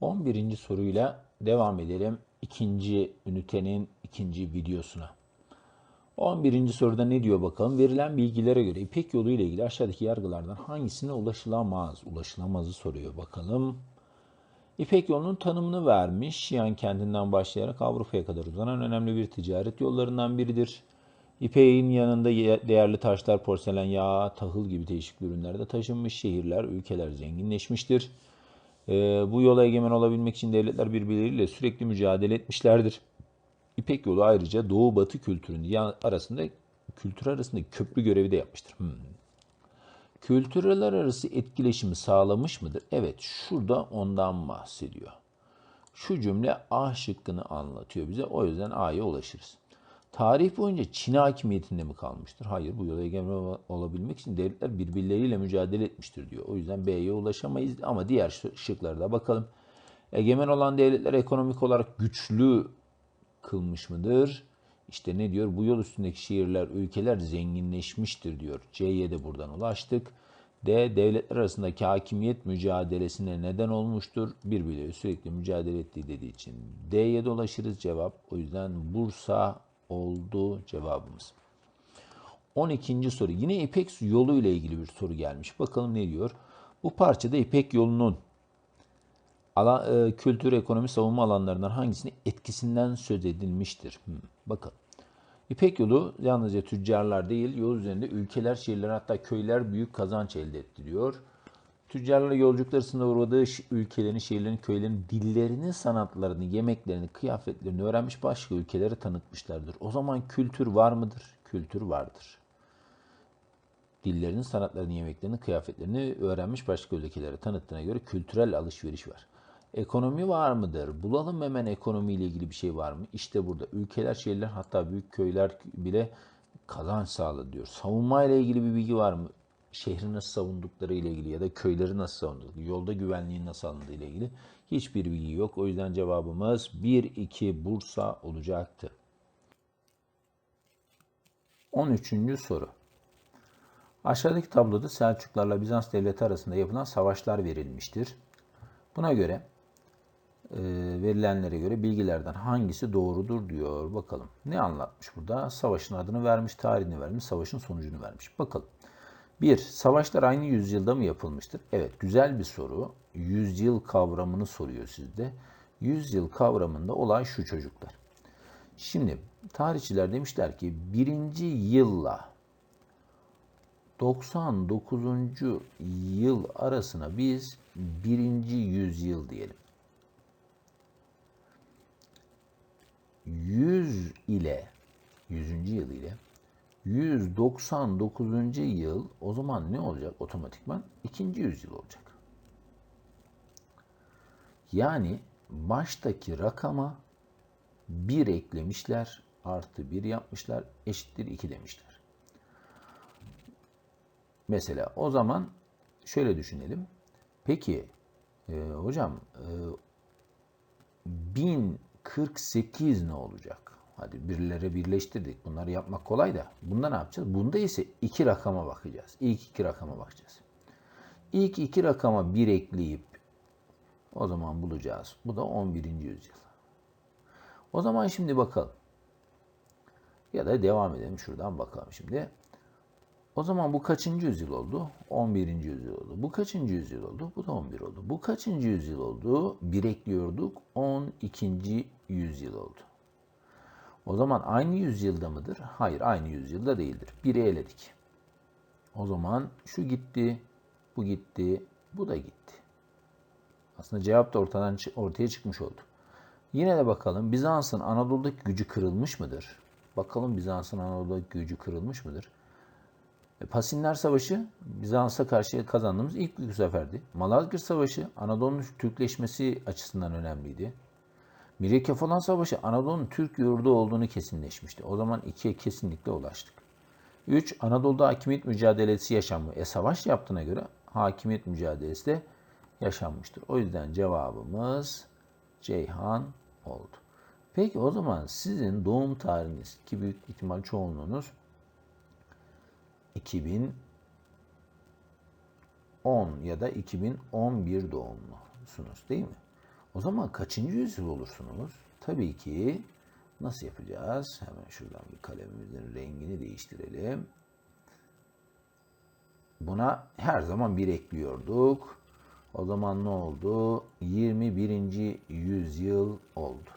11. soruyla devam edelim. İkinci ünitenin ikinci videosuna. 11. soruda ne diyor bakalım? Verilen bilgilere göre İpek yolu ile ilgili aşağıdaki yargılardan hangisine ulaşılamaz? Ulaşılamazı soruyor bakalım. İpek yolunun tanımını vermiş. Şiyan kentinden başlayarak Avrupa'ya kadar uzanan önemli bir ticaret yollarından biridir. İpeğin yanında değerli taşlar, porselen, yağ, tahıl gibi değişik ürünler de taşınmış. Şehirler, ülkeler zenginleşmiştir. Ee, bu yola egemen olabilmek için devletler birbirleriyle sürekli mücadele etmişlerdir. İpek yolu ayrıca Doğu Batı kültürünün arasında kültür arasında köprü görevi de yapmıştır. Hmm. Kültürler arası etkileşimi sağlamış mıdır? Evet, şurada ondan bahsediyor. Şu cümle A şıkkını anlatıyor bize. O yüzden A'ya ulaşırız. Tarih boyunca Çin hakimiyetinde mi kalmıştır? Hayır, bu yola egemen ol- olabilmek için devletler birbirleriyle mücadele etmiştir diyor. O yüzden B'ye ulaşamayız ama diğer şı- şıklara da bakalım. Egemen olan devletler ekonomik olarak güçlü kılmış mıdır? İşte ne diyor? Bu yol üstündeki şehirler, ülkeler zenginleşmiştir diyor. C'ye de buradan ulaştık. D. Devletler arasındaki hakimiyet mücadelesine neden olmuştur. Birbirleriyle sürekli mücadele ettiği dediği için D'ye de ulaşırız cevap. O yüzden Bursa oldu cevabımız. 12. soru. Yine İpek yolu ile ilgili bir soru gelmiş. Bakalım ne diyor? Bu parçada İpek yolunun alan, e, kültür, ekonomi, savunma alanlarından hangisinin etkisinden söz edilmiştir? Hmm, bakalım. İpek yolu yalnızca tüccarlar değil, yol üzerinde ülkeler, şehirler hatta köyler büyük kazanç elde ettiriyor. Tüccarlar yolculuklar sırasında uğradığı ülkelerin, şehirlerin, köylerin dillerini, sanatlarını, yemeklerini, kıyafetlerini öğrenmiş başka ülkelere tanıtmışlardır. O zaman kültür var mıdır? Kültür vardır. Dillerini, sanatlarını, yemeklerini, kıyafetlerini öğrenmiş başka ülkelere tanıttığına göre kültürel alışveriş var. Ekonomi var mıdır? Bulalım hemen ekonomiyle ilgili bir şey var mı? İşte burada ülkeler, şehirler hatta büyük köyler bile kazanç sağladı diyor. Savunma ile ilgili bir bilgi var mı? Şehri nasıl savundukları ile ilgili ya da köyleri nasıl savundukları, yolda güvenliğin nasıl alındığı ile ilgili hiçbir bilgi yok. O yüzden cevabımız 1-2 Bursa olacaktı. 13. soru. Aşağıdaki tabloda Selçuklarla Bizans devleti arasında yapılan savaşlar verilmiştir. Buna göre e, verilenlere göre bilgilerden hangisi doğrudur diyor. Bakalım. Ne anlatmış burada? Savaşın adını vermiş, tarihini vermiş, savaşın sonucunu vermiş. Bakalım. 1. Savaşlar aynı yüzyılda mı yapılmıştır? Evet, güzel bir soru. Yüzyıl kavramını soruyor sizde. Yüzyıl kavramında olay şu çocuklar. Şimdi tarihçiler demişler ki birinci yılla 99. yıl arasına biz birinci yüzyıl diyelim. 100 ile 100. yıl ile 199. yıl o zaman ne olacak otomatikman? ikinci yüzyıl olacak. Yani baştaki rakama 1 eklemişler, artı 1 yapmışlar, eşittir 2 demişler. Mesela o zaman şöyle düşünelim. Peki e, hocam e, 1048 ne olacak? Hadi birlere birleştirdik. Bunları yapmak kolay da. Bunda ne yapacağız? Bunda ise iki rakama bakacağız. İlk iki rakama bakacağız. İlk iki rakama bir ekleyip o zaman bulacağız. Bu da 11. yüzyıl. O zaman şimdi bakalım. Ya da devam edelim. Şuradan bakalım şimdi. O zaman bu kaçıncı yüzyıl oldu? 11. yüzyıl oldu. Bu kaçıncı yüzyıl oldu? Bu da 11 oldu. Bu kaçıncı yüzyıl oldu? Bir ekliyorduk. 12. yüzyıl oldu. O zaman aynı yüzyılda mıdır? Hayır, aynı yüzyılda değildir. Biri eledik. O zaman şu gitti, bu gitti, bu da gitti. Aslında cevap da ortadan ortaya çıkmış oldu. Yine de bakalım Bizans'ın Anadolu'daki gücü kırılmış mıdır? Bakalım Bizans'ın Anadolu'daki gücü kırılmış mıdır? E, Pasinler Savaşı Bizans'a karşı kazandığımız ilk büyük zaferdi. Malazgirt Savaşı Anadolu'nun Türkleşmesi açısından önemliydi. Mirikefolan Savaşı Anadolu'nun Türk yurdu olduğunu kesinleşmişti. O zaman ikiye kesinlikle ulaştık. 3. Anadolu'da hakimiyet mücadelesi yaşanmış. E savaş yaptığına göre hakimiyet mücadelesi de yaşanmıştır. O yüzden cevabımız Ceyhan oldu. Peki o zaman sizin doğum tarihiniz ki büyük ihtimal çoğunluğunuz 2010 ya da 2011 doğumlusunuz değil mi? O zaman kaçıncı yüzyıl olursunuz? Tabii ki nasıl yapacağız? Hemen şuradan bir kalemimizin rengini değiştirelim. Buna her zaman bir ekliyorduk. O zaman ne oldu? 21. yüzyıl oldu.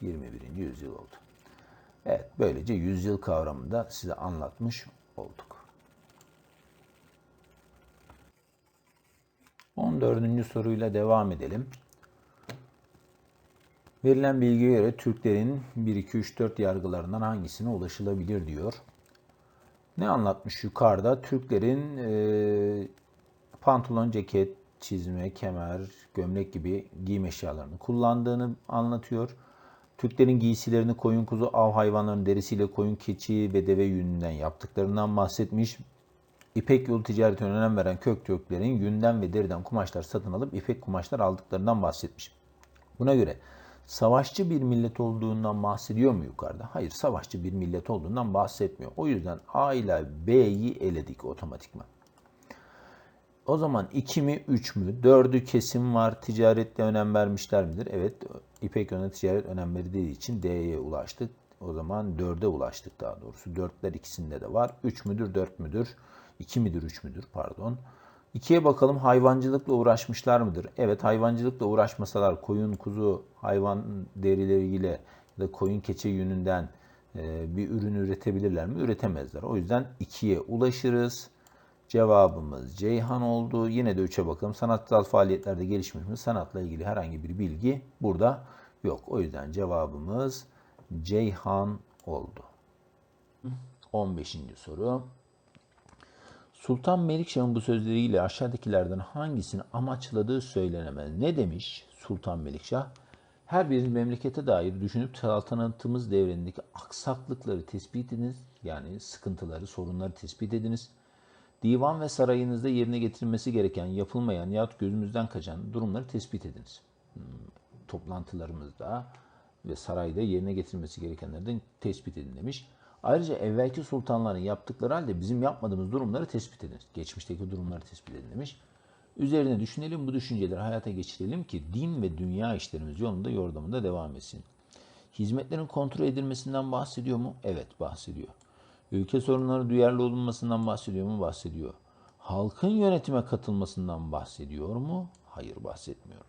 21. yüzyıl oldu. Evet, böylece yüzyıl kavramını da size anlatmış olduk. 14. soruyla devam edelim. Verilen bilgiye göre Türklerin 1, 2, 3, 4 yargılarından hangisine ulaşılabilir diyor. Ne anlatmış yukarıda? Türklerin e, pantolon, ceket, çizme, kemer, gömlek gibi giyim eşyalarını kullandığını anlatıyor. Türklerin giysilerini koyun kuzu av hayvanlarının derisiyle koyun keçi ve deve yününden yaptıklarından bahsetmiş. İpek yolu ticaretine önem veren kök Türklerin yünden ve deriden kumaşlar satın alıp ipek kumaşlar aldıklarından bahsetmiş. Buna göre savaşçı bir millet olduğundan bahsediyor mu yukarıda? Hayır, savaşçı bir millet olduğundan bahsetmiyor. O yüzden A ile B'yi eledik otomatikman. O zaman 2 mi 3 mü? 4'ü kesim var. Ticaretle önem vermişler midir? Evet. İpek yoluna ticaret önem verdiği için D'ye ulaştık. O zaman 4'e ulaştık daha doğrusu. 4'ler ikisinde de var. 3 müdür 4 müdür? 2 midir 3 müdür pardon. 2'ye bakalım hayvancılıkla uğraşmışlar mıdır? Evet hayvancılıkla uğraşmasalar koyun, kuzu, hayvan derileriyle ya da koyun keçe yününden e, bir ürün üretebilirler mi? Üretemezler. O yüzden 2'ye ulaşırız. Cevabımız Ceyhan oldu. Yine de 3'e bakalım. Sanatsal faaliyetlerde gelişmiş mi? Sanatla ilgili herhangi bir bilgi burada yok. O yüzden cevabımız Ceyhan oldu. 15. soru. Sultan Melikşah'ın bu sözleriyle aşağıdakilerden hangisini amaçladığı söylenemez. Ne demiş Sultan Melikşah? Her bir memlekete dair düşünüp saltanatımız devrindeki aksaklıkları tespit ediniz. Yani sıkıntıları, sorunları tespit ediniz. Divan ve sarayınızda yerine getirilmesi gereken, yapılmayan yahut gözümüzden kaçan durumları tespit ediniz. Hmm, toplantılarımızda ve sarayda yerine getirilmesi gerekenlerden tespit edin demiş. Ayrıca evvelki sultanların yaptıkları halde bizim yapmadığımız durumları tespit edin. Geçmişteki durumları tespit edin demiş. Üzerine düşünelim, bu düşünceleri hayata geçirelim ki din ve dünya işlerimiz yolunda yordamında devam etsin. Hizmetlerin kontrol edilmesinden bahsediyor mu? Evet, bahsediyor. Ülke sorunları duyarlı olunmasından bahsediyor mu? Bahsediyor. Halkın yönetime katılmasından bahsediyor mu? Hayır, bahsetmiyor.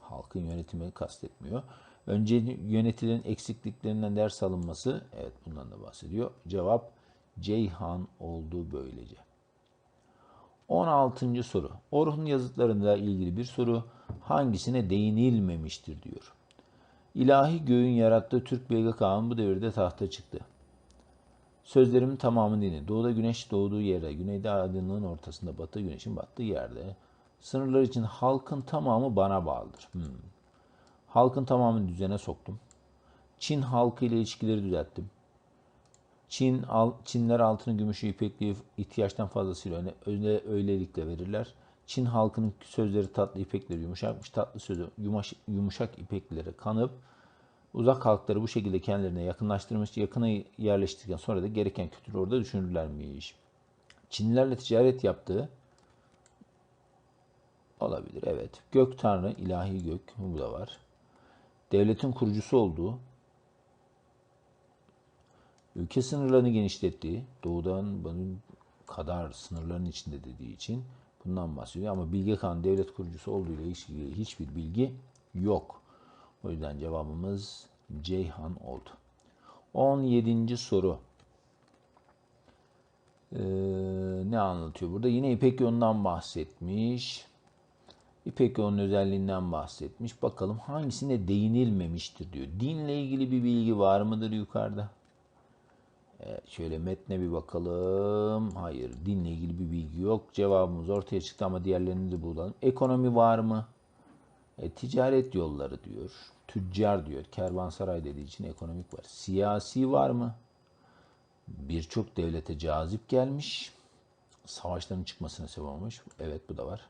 Halkın yönetimi kastetmiyor. Önce yönetilen eksikliklerinden ders alınması, evet bundan da bahsediyor. Cevap Ceyhan oldu böylece. 16. soru. Orhun yazıtlarında ilgili bir soru. Hangisine değinilmemiştir diyor. İlahi göğün yarattığı Türk Beyga Kağan bu devirde tahta çıktı. Sözlerimin tamamı dini. Doğuda güneş doğduğu yerde, güneyde aydınlığın ortasında, batı güneşin battığı yerde. Sınırlar için halkın tamamı bana bağlıdır. Hmm. Halkın tamamını düzene soktum. Çin halkı ile ilişkileri düzelttim. Çin al, Çinler altını, gümüşü, ipekliği ihtiyaçtan fazlasıyla öyle, öyle öylelikle verirler. Çin halkının sözleri tatlı, ipekleri yumuşakmış. Tatlı sözü yumaş, yumuşak ipeklilere kanıp uzak halkları bu şekilde kendilerine yakınlaştırmış. Yakına yerleştirdikten sonra da gereken kültürü orada düşünürlermiş. Çinlilerle ticaret yaptığı olabilir. Evet. Gök Tanrı, ilahi gök bu da var devletin kurucusu olduğu, ülke sınırlarını genişlettiği, doğudan bunun kadar sınırların içinde dediği için bundan bahsediyor. Ama Bilge Kağan devlet kurucusu olduğu ile ilgili hiçbir bilgi yok. O yüzden cevabımız Ceyhan oldu. 17. soru. Ee, ne anlatıyor burada? Yine İpek yolundan bahsetmiş. İpek yolunun özelliğinden bahsetmiş. Bakalım hangisine değinilmemiştir diyor. Dinle ilgili bir bilgi var mıdır yukarıda? Evet, şöyle metne bir bakalım. Hayır, dinle ilgili bir bilgi yok. Cevabımız ortaya çıktı ama diğerlerini de bulalım. Ekonomi var mı? E, ticaret yolları diyor. Tüccar diyor. Kervansaray dediği için ekonomik var. Siyasi var mı? Birçok devlete cazip gelmiş. Savaşların çıkmasına sebep olmuş. Evet bu da var.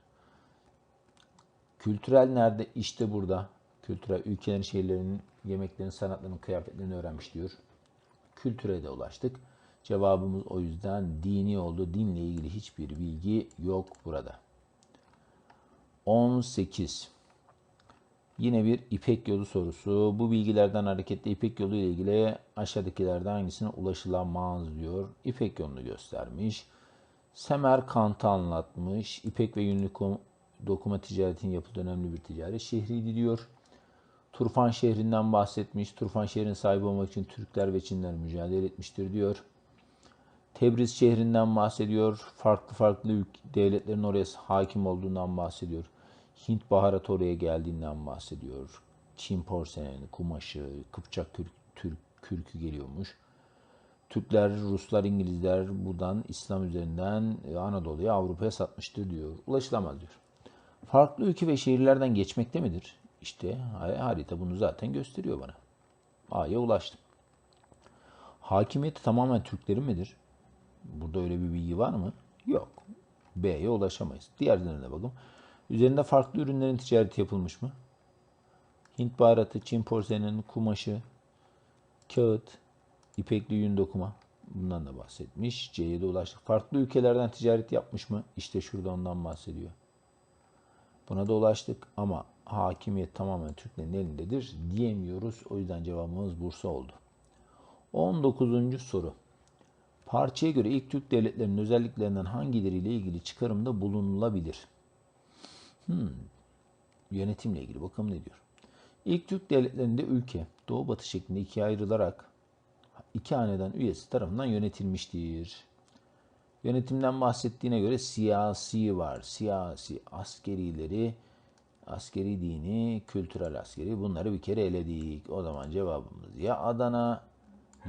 Kültürel nerede? İşte burada. Kültürel ülkelerin, şehirlerinin, yemeklerin, sanatlarının, kıyafetlerini öğrenmiş diyor. Kültüre de ulaştık. Cevabımız o yüzden dini oldu. Dinle ilgili hiçbir bilgi yok burada. 18. Yine bir İpek yolu sorusu. Bu bilgilerden hareketle İpek yolu ile ilgili aşağıdakilerden hangisine ulaşılamaz diyor. İpek yolunu göstermiş. Semerkant'ı anlatmış. İpek ve yünlü dokuma ticaretinin yapıldığı önemli bir ticari şehriydi diyor. Turfan şehrinden bahsetmiş. Turfan şehrin sahibi olmak için Türkler ve Çinler mücadele etmiştir diyor. Tebriz şehrinden bahsediyor. Farklı farklı devletlerin oraya hakim olduğundan bahsediyor. Hint baharatı oraya geldiğinden bahsediyor. Çin porseleni, kumaşı, Kıpçak kürk, Türk kürkü geliyormuş. Türkler, Ruslar, İngilizler buradan İslam üzerinden e, Anadolu'ya, Avrupa'ya satmıştır diyor. Ulaşılamaz diyor. Farklı ülke ve şehirlerden geçmekte midir? İşte harita bunu zaten gösteriyor bana. A'ya ulaştım. Hakimiyeti tamamen Türklerin midir? Burada öyle bir bilgi var mı? Yok. B'ye ulaşamayız. Diğerlerine bakalım. Üzerinde farklı ürünlerin ticareti yapılmış mı? Hint baharatı, Çin porseleninin kumaşı, kağıt, ipekli yün dokuma. Bundan da bahsetmiş. C'ye de ulaştık. Farklı ülkelerden ticaret yapmış mı? İşte şurada ondan bahsediyor. Buna da ulaştık ama hakimiyet tamamen Türklerin elindedir diyemiyoruz. O yüzden cevabımız Bursa oldu. 19. soru. Parçaya göre ilk Türk devletlerinin özelliklerinden hangileriyle ilgili çıkarımda bulunulabilir? Hmm. Yönetimle ilgili bakalım ne diyor. İlk Türk devletlerinde ülke doğu batı şeklinde ikiye ayrılarak iki haneden üyesi tarafından yönetilmiştir. Yönetimden bahsettiğine göre siyasi var. Siyasi askerileri, askeri dini, kültürel askeri bunları bir kere eledik. O zaman cevabımız ya Adana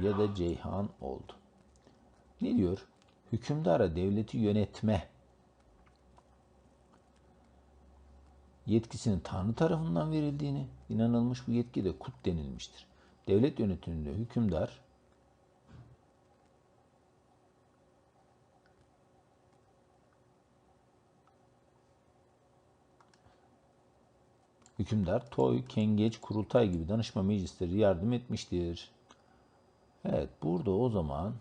ya da Ceyhan oldu. Ne diyor? Hükümdara devleti yönetme yetkisinin Tanrı tarafından verildiğini inanılmış bu yetki de kut denilmiştir. Devlet yönetiminde hükümdar Hükümdar toy, kengeç, kurultay gibi danışma meclisleri yardım etmiştir. Evet burada o zaman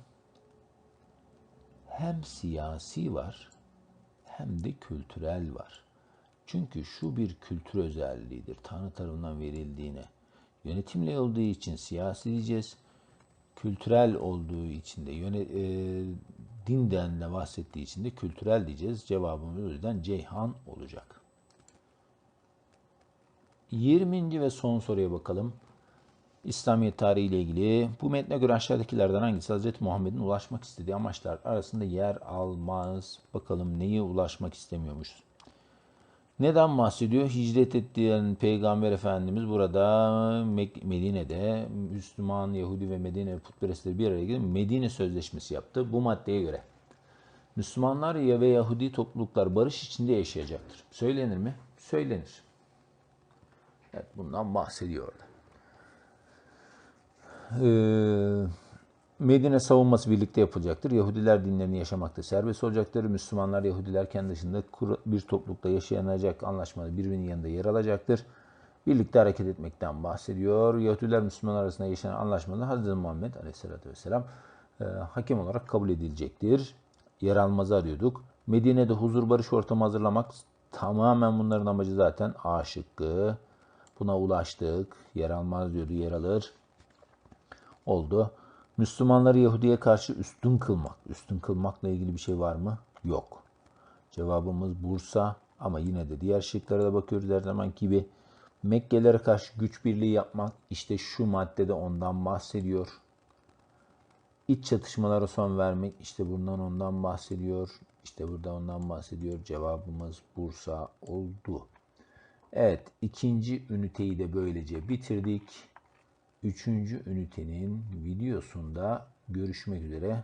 hem siyasi var hem de kültürel var. Çünkü şu bir kültür özelliğidir. Tanrı tarafından verildiğine. Yönetimle olduğu için siyasi diyeceğiz. Kültürel olduğu için de yöne, e, dinden de bahsettiği için de kültürel diyeceğiz. Cevabımız o yüzden Ceyhan olacak. 20. ve son soruya bakalım. İslamiyet tarihi ile ilgili bu metne göre aşağıdakilerden hangisi Hz. Muhammed'in ulaşmak istediği amaçlar arasında yer almaz? Bakalım neye ulaşmak istemiyormuş? Neden bahsediyor? Hicret ettiğin Peygamber Efendimiz burada Medine'de Müslüman, Yahudi ve Medine putperestleri bir araya gelip Medine Sözleşmesi yaptı. Bu maddeye göre Müslümanlar ve Yahudi topluluklar barış içinde yaşayacaktır. Söylenir mi? Söylenir. Evet, bundan bahsediyor orada. Ee, Medine savunması birlikte yapılacaktır. Yahudiler dinlerini yaşamakta serbest olacaktır. Müslümanlar, Yahudiler kendi dışında bir toplulukta yaşayanacak anlaşmada birbirinin yanında yer alacaktır. Birlikte hareket etmekten bahsediyor. Yahudiler Müslümanlar arasında yaşanan anlaşmada Hz. Muhammed Aleyhisselatü Vesselam e, hakem olarak kabul edilecektir. Yer almazı arıyorduk. Medine'de huzur barış ortamı hazırlamak tamamen bunların amacı zaten A şıkkı. Buna ulaştık. Yer almaz diyordu, yer alır. Oldu. Müslümanları Yahudi'ye karşı üstün kılmak. Üstün kılmakla ilgili bir şey var mı? Yok. Cevabımız Bursa ama yine de diğer şıklara da bakıyoruz her zaman gibi. Mekkelere karşı güç birliği yapmak işte şu maddede ondan bahsediyor. İç çatışmalara son vermek işte bundan ondan bahsediyor. İşte burada ondan bahsediyor. Cevabımız Bursa oldu. Evet ikinci üniteyi de böylece bitirdik. Üçüncü ünitenin videosunda görüşmek üzere.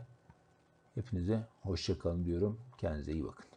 Hepinize hoşçakalın diyorum. Kendinize iyi bakın.